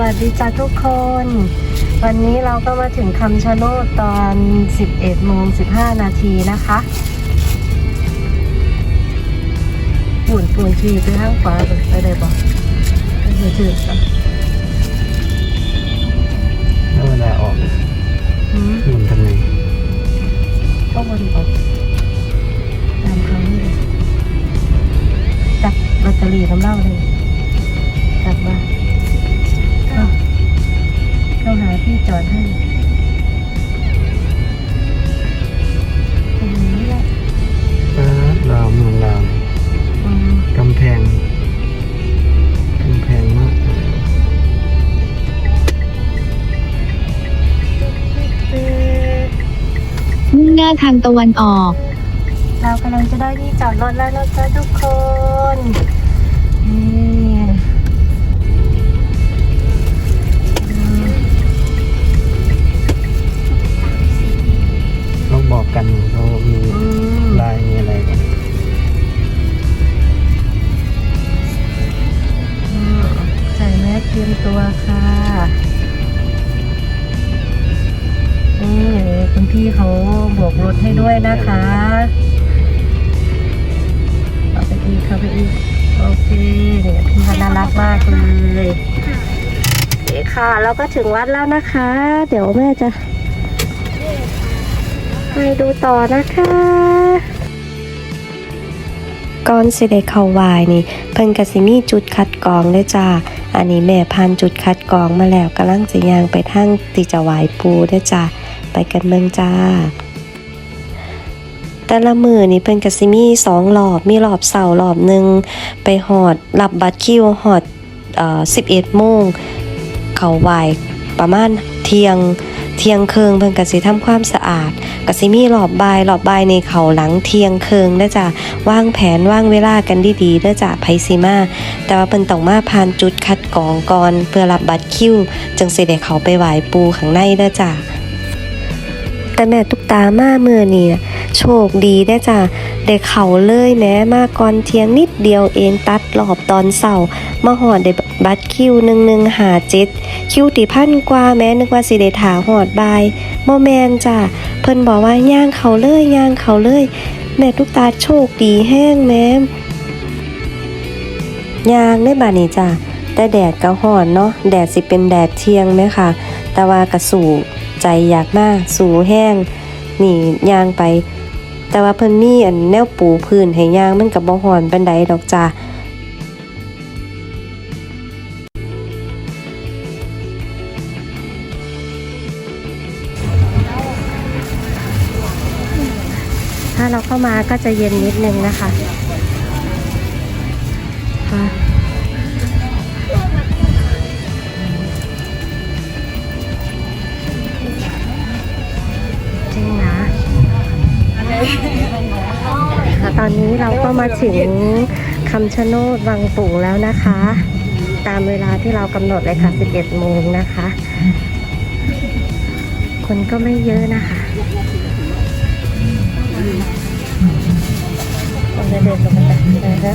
วัสดีจ้าทุกคน วันนี้เราก็มาถึงคำชะโนดตอน 11โมง15 นาทีนะคะปุ่นปุ่นขี่ไปทางขวาไปไปได้บอกก็คือถือจ้ะแล้วเวลาออกอืมหมุนทำไงก็วนออกตามเขานี่เลยจับลอตเตอรี่น้ำเหล่าเลย เข้าหาที่จอดให้ตรงนี้แหละป๊าดลาวเมืองลาวอืมกำแพงกำแพงมากมุ่งหน้าทางตะวันออก เรากำลังจะได้ที่จอดรถแล้วนะจ๊ะทุกคนนี่ กันเขามีลายมีอะไรกันใส่แมสเตรียมตัวค่ะนี่คุณพี่เขาโบกรถให้ด้วยนะคะเอาไปอีกเข้าไปอีกโอเคเนี่ยพี่เขาน่ารักมากเลยโอเคค่ะเราก็ถึงวัดแล้วนะคะ เดี๋ยวแม่จะ ให้ดูต่อนะคะก่อนสิได้เข้าวายนี่ เพิ่นก็สิมีจุดคัดกรองเด้อจ้า อันนี้แม่ผ่านจุดคัดกรองมาแล้วกำลังสิย่างไปทางติจะวายปูเด้จ้า ไปกันเมืองจ้า แต่ละมือนี่เพิ่นก็สิมีสองรอบ มีรอบเสาร์รอบหนึ่งไปหอดรับบัตรคิวหอดเอ่อ11โมง เขาวายประมาณเที่ยง เที่ยงเคืองเพิ่นก็สิทำความสะอาดก็สิมีรอบบายรอบบายในเขาหลังเที่ยงเคืองเด้อจ้าวางแผนวางเวลากันดีๆเด้อจ้ะไพซีมา แต่ว่าเพิ่นต้องมาผ่านจุดคัดกรองก่อนเพื่อรับบัตรคิวจึงสิได้เขาไปไหว้ปูข้างในเด้อจ้ะแต่แม่ตุกตามาเมื่อนี่โชคดีได้จ้ะได้เขาเลยแม้มาก่อนเที่ยงนิดเดียวเองตัดรอบตอนเสาร์มาหอดได้บัตรคิวหนึ่งหนึ่งหาเจ็ด คิวติพันกว่าแม้นึกว่าสิได้ถาหอดบายบ่แมนจ้ะเพิ่นบอกว่าย่างเขาเลยย่างเขาเลย แม่ทุกตาโชคดีแห้งแม่ยางได้บานี่จ้ะแต่แดดก็ห่อนเนาะแดดสิเป็นแดดเที่ยงไหมค่ะ แต่ว่ากระสู่ใจอยากมากสู่แห้งนี่ยางไป แต่ว่าเพิ่นมีอันแนวปูพื้นให้ยางมันกับบ่ห่อนเป็นใดดอกจ้ะ มาก็จะเย็นนิดนึงนะคะค่ะจริงนะค่ะตอนนี้เราก็มาถึงคำชะโนดวังปู่แล้วนะคะ ตามเวลาที่เรากำหนดเลยค่ะ 11 โมงนะคะ คนก็ไม่เยอะนะคะ เราจะเดินลงไปนะคะ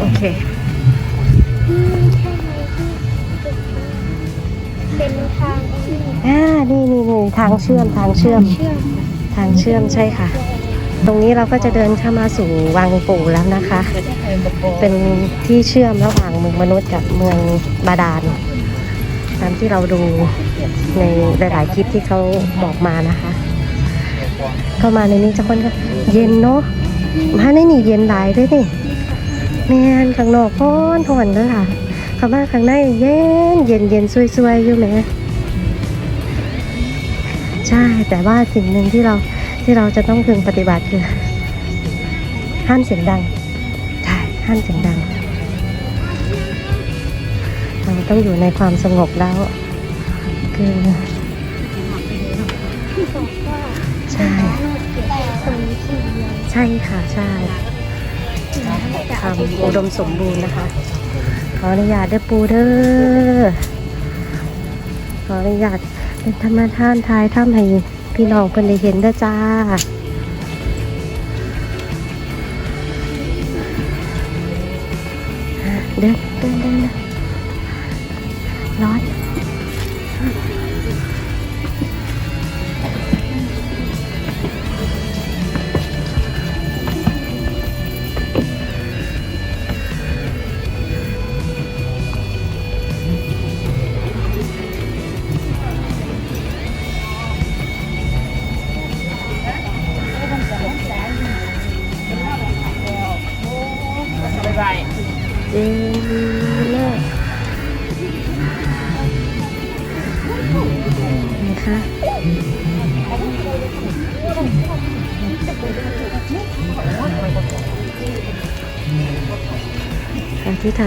โอเคเป็นทางที่อ่านี่นี่นี่ทางเชื่อมทางเชื่อม เชื่อมทางเชื่อมใช่ค่ะ ตรงนี้เราก็จะเดินเข้ามาสู่วังปู่แล้วนะคะ เป็นที่เชื่อมระหว่างเมืองมนุษย์กับเมืองบาดาลามที่เราดูในหลายๆคลิปที่เขาบอกมานะคะเข้ามาในนี้จะค่อนข้างเย็นเนาะมาในนี่เย็นหลายด้วยนี่แม่นข้างนอกร้อนถอนเลยค่ะข้ามาข้างในเย็นเย็นเย็นซวยๆอยู่ไหมใช่แต่ว่าสิ่งหนึ่งที่เราที่เราจะต้องพึงปฏิบัติคือห้ามเสียงดังใช่ห้ามเสียงดัง ต้องอยู่ในความสงบแล้ว คือใช่ใช่ค่ะใช่ทำอุดมสมบูรณ์นะคะ ขออนุญาตเด้อปูเด้อขออนุญาตเป็นธรรมทานทายถ้ำให้พี่น้องเพิ่นได้เห็นด้จ้าเดินเดินเดิน เ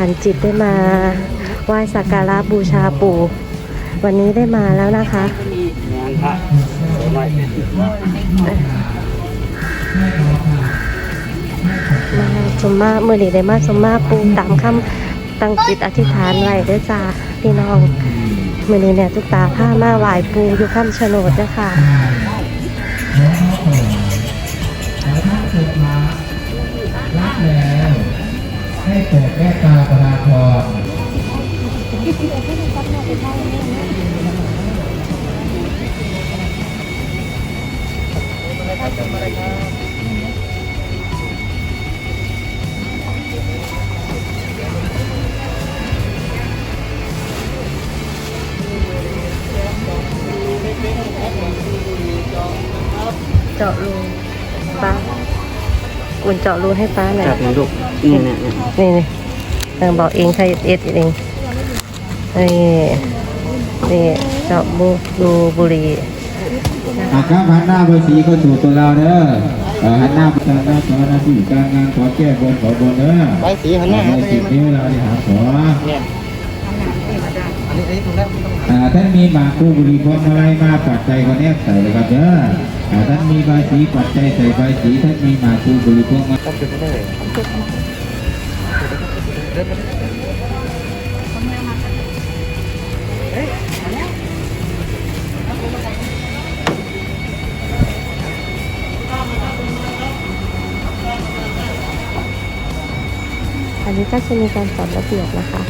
านจิตได้มาไหว้สักการะบูชาปู่ วันนี้ได้มาแล้วนะคะ มาสมมาเมื่อนี้ได้มาสมมาปูตามคำตั้งจิตอธิษฐานไว้ด้วยจ้าพี่น้องเมื่อนี้เนี่ยทุกตาผ้ามาไหวปูอยู่คำชะโฉนดเด้วยค่ะ ให้โปรดแม่ตาประทานพรเจาะรูป้า อุ่นเจาะรูให้ป้าหน่อยจับหน่อยลูกนี่เนี่ยเนี่ยนี่นี่เออบอกเองใครเอ็ดเองนี่นี่เจาะบูดูบุหรีอาครับหันหน้าไปสีก็สู่ตัวเราเด้อเอ่อหันหน้าไปทางหน้าขอหน้าที่การงานขอแก้บนขอบนเด้อใบสีหันหน้าในจิตนี้เวลาที่หาขอเนี่ยอันนี้อั ท่านมีหมากคู่บุรีพวงมาลัยมาปัจจัยก็แนบใส่เลยครับเด้ออ่ท่านมีใบสีปัจจัยใส่ใบสีท่านมีหมากคู่บุรีพวงมาต้องเก็บไม่ได้อันนี้ก็จะมีการจัดระเบียบนะคะ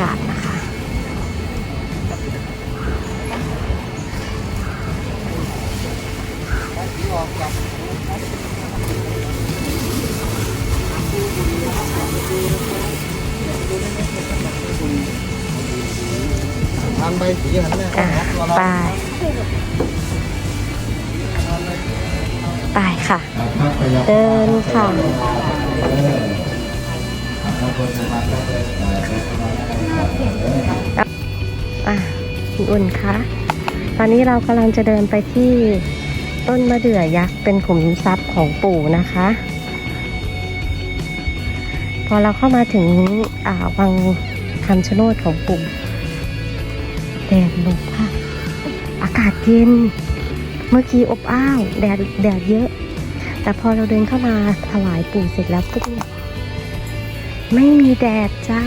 ากาศนะคะ ทางใบสีหันหน้าอ่ไป ไปค่ะอ่าพักไปยังเดินค่ะ เอออ่าคนะครับเดินเออเดินเข้ามาได้ครับ อะคุณอุ่นคะตอนนี้เรากำลังจะเดินไปที่ต้นมะเดื่อยักษ์เป็นขุมทรัพย์ของปู่นะคะ พอเราเข้ามาถึงอ่าวังคำชะโนดของปู่แดดลงค่ะ อากาศเย็น เมื่อกี้อบอ้าว แดดแดดเยอะ แต่พอเราเดินเข้ามาถวายปู่เสร็จแล้วปุ๊บไม่มีแดดจ้า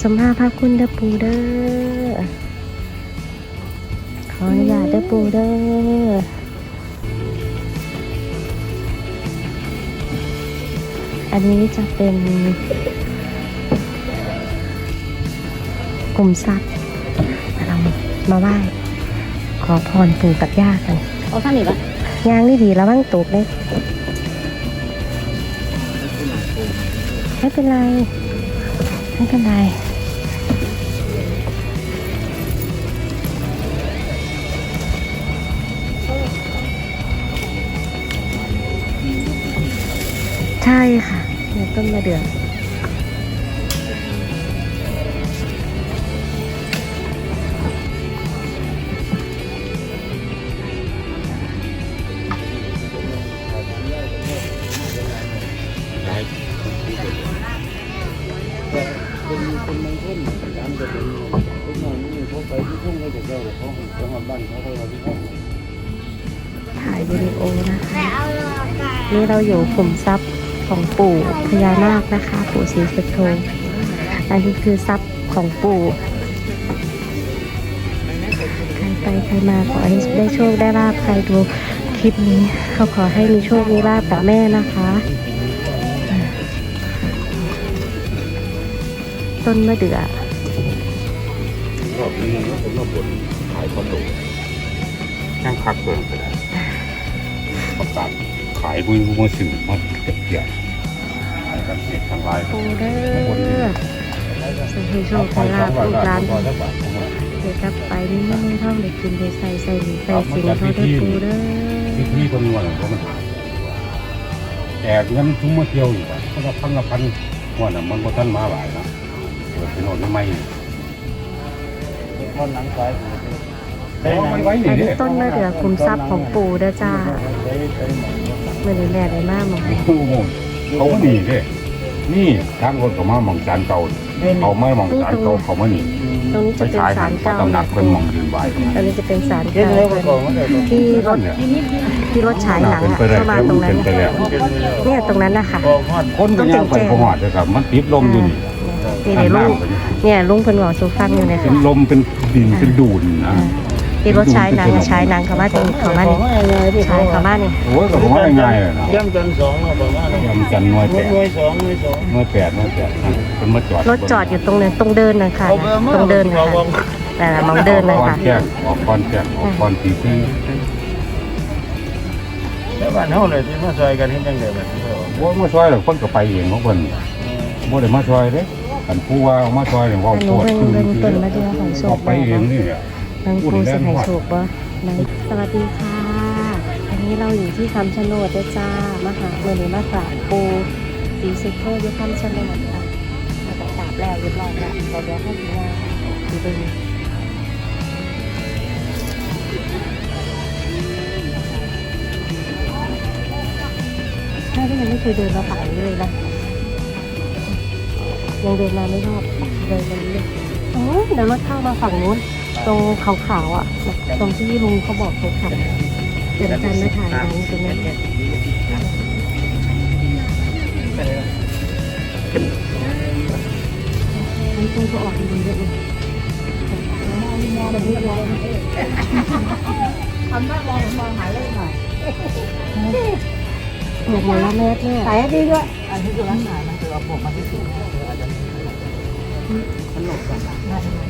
สมมาพระคุณเด้อปูเด้อ ขออนุญาตเด้อปูเด้ออันนี้จะเป็นกลุ่มทรัพย์เรามาไหว้ ขอพรปู่กับย่ากันเอาข้างนี้ปะยางนี่ดีแล้วบ้างตกเลยไม่เป็นไร ไม่เป็นไร ช่ค่ะเนี่ยต้นมะเดื่อคนคนบางคนการจะเป็นคนนอนนี่เขาไปที่ทุ่งเขาจะเจอเขาเขามาบ้านเขาเขาที่ห้องถ่ายวิดีโอนะคะแต่เอาลงไปนี่เราอยู่ขุมทรัพย์ ของปู่พญานาคนะคะ ปู่ศรีสุโธอันนี้คือทรัพย์ของปู่ใครไปใครมาขอให้ได้โชคได้ลาบใครดูคลิปนี้เขาขอให้มีโชคมีลาบกับแม่นะคะ ต้นมะเดื่อรอบนี้ผมมาบ่นขายคอนโดแข่งคักเกินไปแล้วประกาศขายมือมือสื่อมาเก็บเกี่ยวขาย กันเสียทางไลน์ปูเด้อสังเกตโชคให้ลาบลูกหลานเด็กกลับไปนี่ไม่ท่องเด็กกินเด็กใส่ใส่หนีใส่สิงเขาได้ปูเด้อที่ที่คนนวลเพราะมันหายแจกเงินทุ่มมาเที่ยวอยู่ป่ะคนละพันละพันวันน่ะมันก็ท่านมาหลายนะเปิดเป็นโนอนทำไม่คนหลังซ้ายแต่ไม่ไว้อันี่นนี้เด้ต้นมะเดื่อคุมทรัพย์ของปู่เด้อจ้าใช้ใช้หมอนเมื่อนี้แม่ได้มากมองโอ้โหเขาหนีเด้ นี่ทางรถเขามาหมองจานเก่าเขาไม่มองจานเก่าเขามาหนีตรงนี้ไปจะเป็นฉายศาหันลพระเก่าตำหนักเพิ่นมองยืนไหวตรงนั้นตรงนี้จะเป็นศาลเช่นเก่าแล้วก็ก่อนมันได้ที่รถเนี่ยที่รถฉายหนังเป็นอะไปได้เข้ามาแล้วตรงนั้นเป็นไปแล้วเป็นไปแล้วเนี่ยตรงนั้นนะคะออกฮอดคนก็ย่างไปพอหอดเลยครับ มันติดลมอยู่นี่นี่ในลุงเนี่ยลุงเพิ่นบอกสูฟังอยู่เนี่ยเป็นลมเป็นดินเป็นดูนนะ ที่รถฉายหนังอะฉายหนังเขามาตรงเขามานี่ฉายเขามานี่โอ้ยก็ผมว่าง่ายเลยนะย่ำจันสองเนาะประมาณนั้นยำจันทร์หน่วยหแปดน่วยสองหน่วยสองหน่วยแปดหน่วยแปดเป็นมาจอดรถจอดอยู่ตรงนั้นตรงเดินนะคะเอาเบอร์มาตรงเดินเอาค่ะวงแต่ละมองเดินเลยออกค่ะแจกออกก่อนแจกออกก่อนตีสี่แล้วบ้านเฮาเลยที่มาซอยกันเฮ็ดจังได๋บัดนี้ว่ามาช่วยหรอกคนก็ไปเองของคนบ่ได้มาช่วยเด้กันผู้ว่าเอามาช่วยเนี่ยว่าอันโคนี้ตรเบิ่งคือเบิ่งต้นมะเดื่อของโชออคกไปเองนี่ นางปูสิให้โชคบ่นางสวัสดีค่ะ อันนี้เราอยู่ที่คำชะโนดด้วยจ้ามาหาเมื่อนี้มากราบปูสีสุโธอยู่คำชะโนดค่ะมาประกราบแล้วเรียบร้อยแล้วเดี๋ยวเดี๋ยวให้ถึงงานดูเบิ่งใช่ก็ยังไม่เคยเดินมาป่านี้เลยนะยังเดินมาไม่รอบเดินมาเรื่อยโอ้ยเดี๋ยวรถเข้ามาฝั่งนู้น ตรงขาวๆอะ ตรงที่ลุงเขาบอกเขาขับเดินกันมาถ่ายหนังตรงนั้นนี่ตู้ก็ออกดีๆเลยทำหน้ามองมองหาเลขหน่อยเหมือนละเมตรเนี่ยถ่ายดีด้วยแม่ก็ไม่เคยเดินมาถึงนี่เลย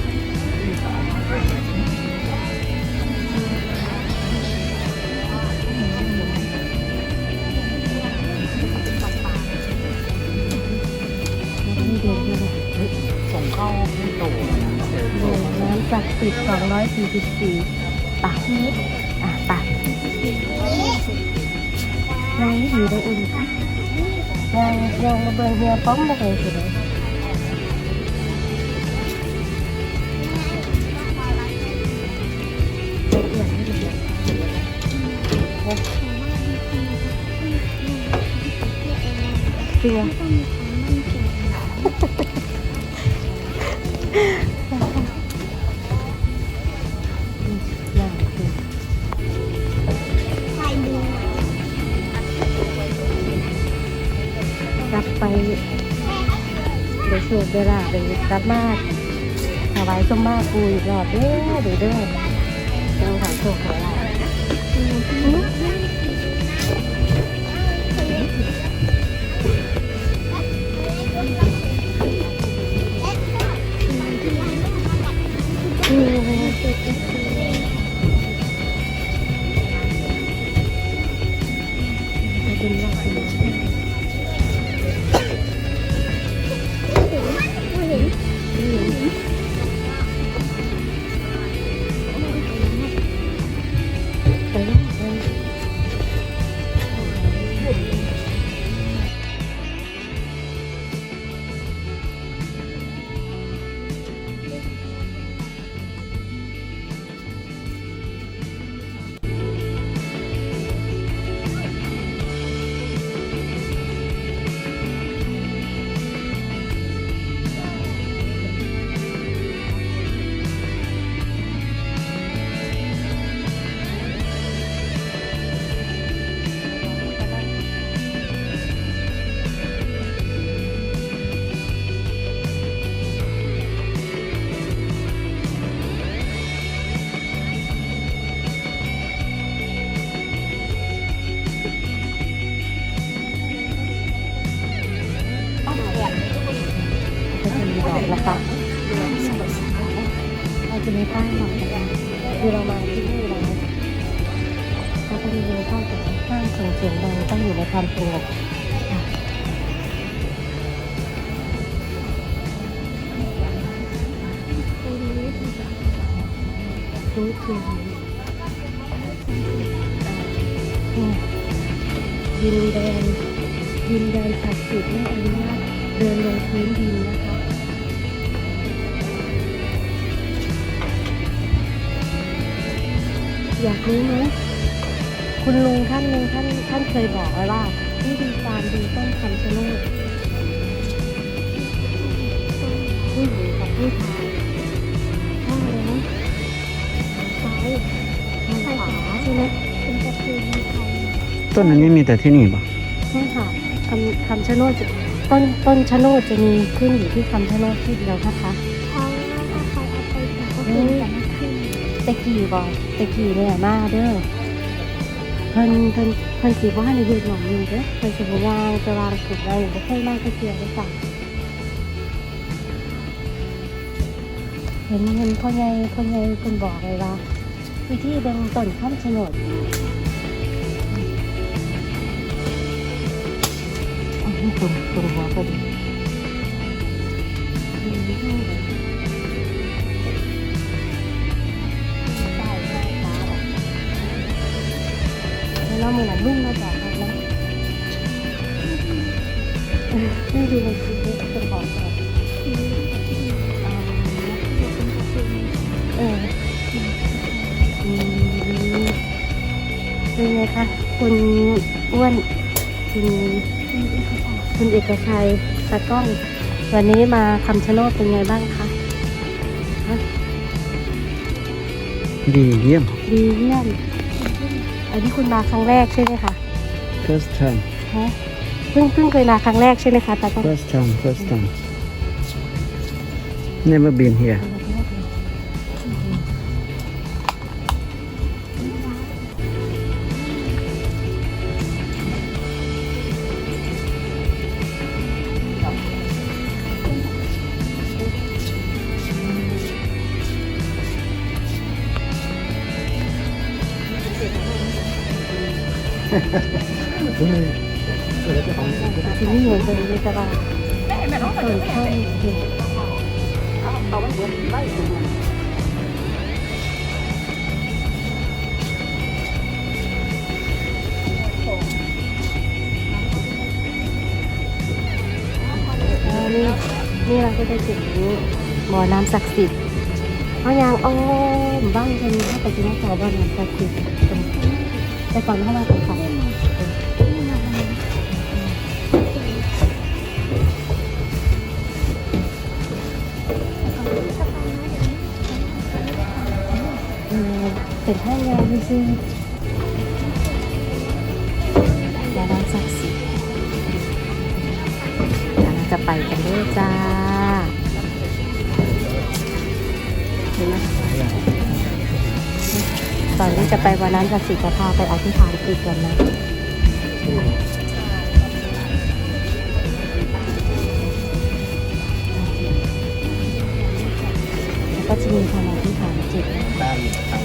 จากสิบสองร้อยสี่สิบสี่ปากอะปากนายอยู่ได้อุ่นยังยังระเบิดเฮียป้อมบ่เคยสิเลยจริงอะ กลับมาถวายสมมากูอีกรอบเด้อเด้อเด้อต้องถ่ายโชคขอลาบ อยากรู้ไหมคุณลุงท่านหนึ่งท่านท่านเคยบอกไว้ว่าวิธีการดูต้นคำชะโนดผู้หญิงกับผู้ชายท่าอะไรนะซ้ายทางขวาใช่ไหมเป็นประเพณีไทยต้นอันนี้มีแต่ที่นี่ป่ะใช่ค่ะคำคำชะโนดจะต้นต้นชะโนดจะมีขึ้นอยู่ที่คำชะโนดที่เดียวนะคะเพราะว่าถ้าใครเอาไปแต่ก็คือจะไม่ขึ้นตะกี้บอกตะกี้เนี่ยมาเด้อเพิ่นเพิ่นเพิ่นสิบ่ให้ในเฮ็ดหนองนี่เด้อเพิ่นสิบ่ย่างจะวางสุดได้บ่เคยมาตะเกียบเลยจ้ะเห็นเห็นพ่อใหญ่พ่อใหญ่เพิ่นบอกเลยว่าวิธีเบิ่งต้นคำชะโฉนดอ๋อตรงตรงหัวพอดี อกชัยตากล้อง วันนี้มาคำชะโนดเป็นไงบ้างคะดีเยี่ยม ดีเยี่ยม อันนี้คุณมาครั้งแรกใช่ไหมคะ first time ฮะเพิ่งเพิ่งเคยมาครั้งแรกใช่ไหมคะตาต้อง first time first time never been here ทีนี้เห็นตรงนี้จะว่าเปิดช่เห็นอ่านี่นี่เราก็จะถึงบ่อน้ำศักดิ์สิทธิ์เพราะยางอ้อมบ้างจนถ้าไปกินน้ำสาวบ่อน้ำศักดิ์สิทธิ์แต่ก่อนเข้ามาตร เออเป็นห้องยาที่ซึ่งยาน้ำศักดิ์สิทธิ์เราจะไปกันด้วยจ้าเห็นไหมตอนที่จะไปวันนั้นศักดิ์สิทธิ์จะพาไปอธิษฐานจิตกันนะแล้วก็จะมีคำอธิ ษฐานจิตตามทาง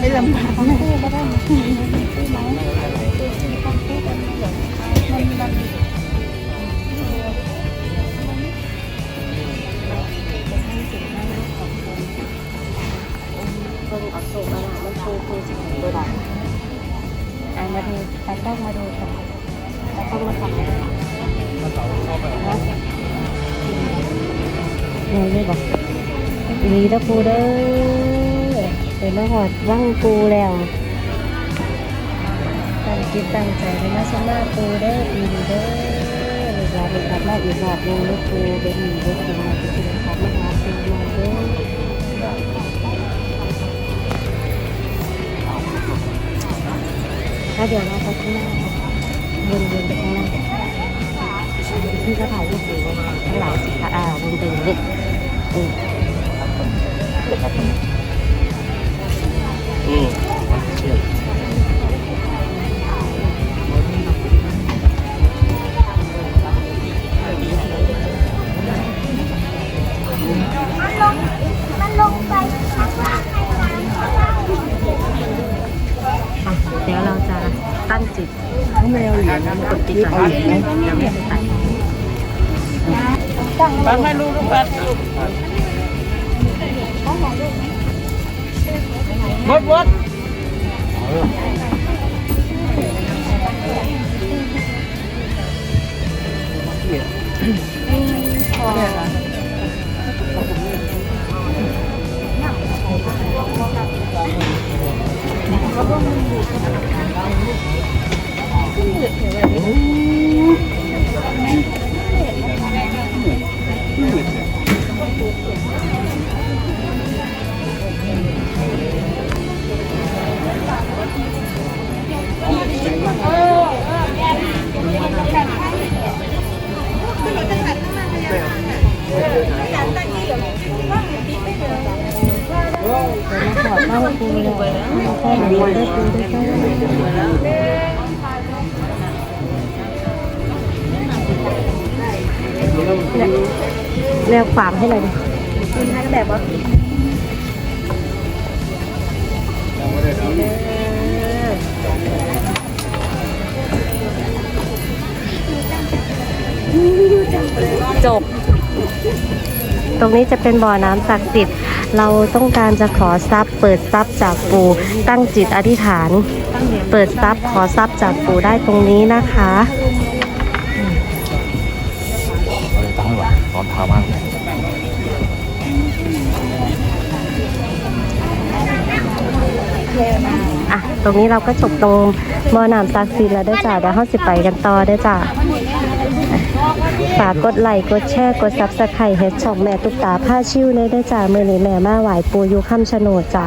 ไม่ลำบากเพิ่งเอาสูบมาแล้วมันคือคือสิ่งโบราณอะ มาดูตาต้องมาดูกันตาต้องมาทำอะไรนะเลยเลยบอกมีตะปูเด้อเป็นมาหอดว่างปูแล้วตั้งจิตตั้งใจเป็นมาสมาปูเด้อปีนี้เด้อเวลาเป็นกลับมาอีกรอบหนึงลูกปูเป็นหนีลูกปูมาเป็นสิริขับมาหาปูมาเด้อ แล้วเดี๋ยวเราไปข้างหน้าวนวนไปข้างหน้าพี่ก็ถ่ายรูปอยู่ข้างหลังสิคะอ่าวนไปอย่างนี้อืมอืม วขวางให้หน่อยดิแบบว่าจบ ตรงนี้จะเป็นบ่อน้ำศักดิ์สิทธิ์ เราต้องการจะขอทรัพย์ เปิดทรัพย์จากปู่ตั้งจิตอธิษฐาน เปิดทรัพย์ขอทรัพย์จากปู่ได้ตรงนี้นะคะ ตรงนี้เราก็จบตรงบ่อน้ำศักดิ์สิทธิ์แล้วได้จ้าเดี๋ยวเราสิไปกันต่อได้จ้าฝากกดไลค์กดแชร์กดซับสไครต์เฮดช่องแม่ตุ๊กตาผ้าชิวเลยเด้จ้ามือนี้แม่มาไหวปูอยู่ค่ำชะโนดจ้า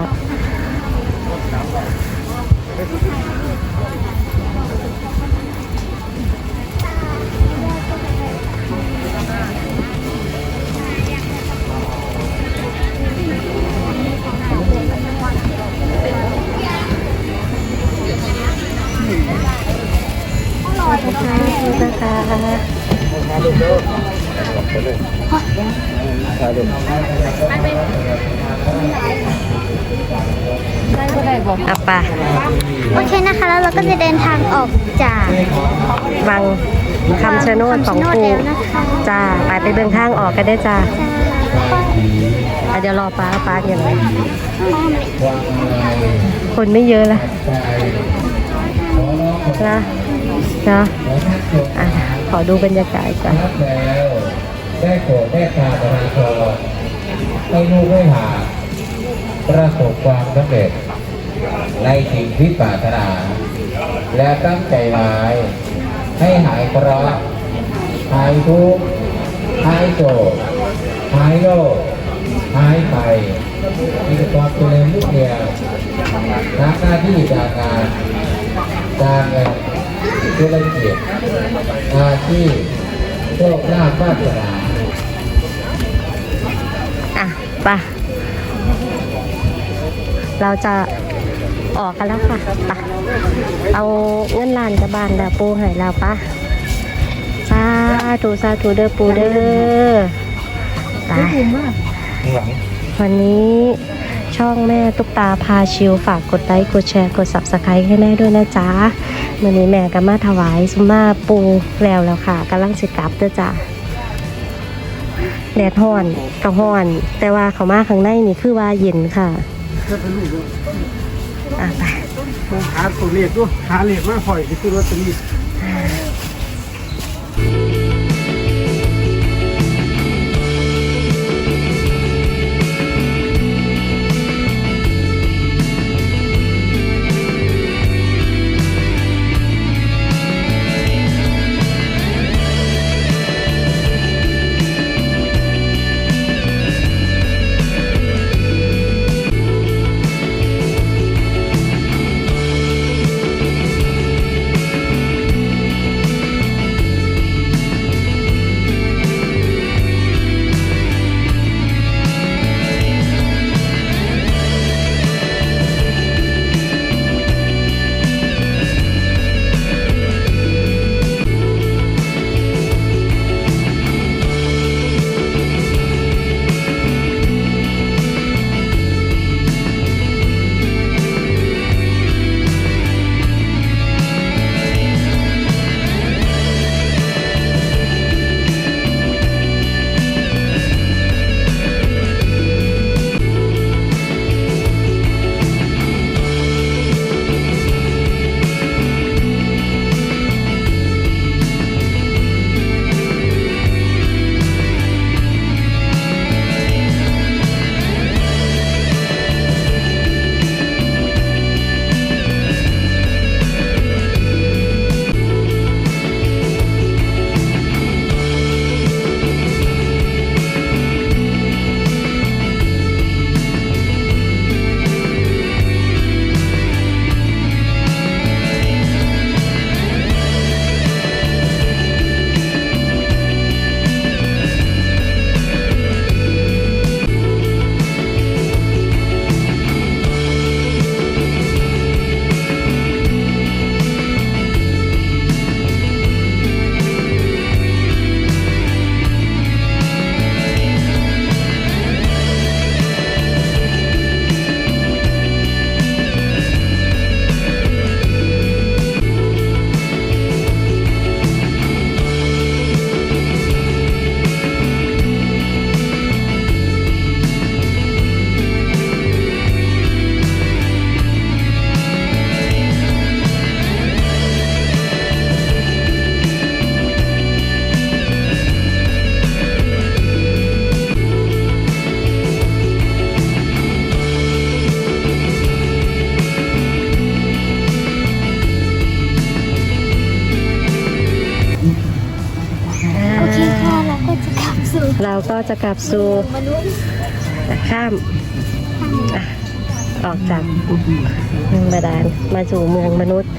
อะไปโอเคนะคะ แล้วเราก็จะเดินทางออกจากวังคำชะโนดของคำชะโนดปูแล้วนะคะจ้าไปไปเดินทางออกกันได้อจ้าอะเดี๋ยวรอป้าป้าเดี๋ยวนะคนไม่เยอะละนะนะอะขอดูบรรยากาศก่อนรับแล้วได้โปรดได้ตาประทานพรให้ลูกให้หาประสบความสำเร็จ ในสิ่งที่ปรารถนา และตั้งใจหมาย ให้หายเคราะห์หายทุกข์หายโศกหายโรคหายไปมีความเจริญรุ่งเรืองทั้งหน้าที่การงานการเงินธุรกิจอาชีพโชคลาภวาสนาอะไปเราจะ ออกกันแล้วค่ะไปเอาเงินล้านกับบานแล้วปูให้เราปะสาธุสาธุเด้อปูเด้อไปหลังวันนี้ช่องแม่ตุ๊กตาพาชิวฝากกดไลค์กดแชร์กด subscribe ให้แม่ด้วยนะจ๊ะวันนี้แม่ก็มาถวายสุมาปูแล้วแล้วค่ะกำลังสิกลับเด้อจ้ะแดดฮ้อนก็ฮ้อน แต่ว่าเขามาข้างในนี่คือว่าเย็นค่ะ อะไปหาตัวเลขด้วยหาเลขมาคอยที่คือรถตอรี่ จะกลับสู่ข้ามออกจากเมืองบาดาลมาสู่เมืองมนุษย์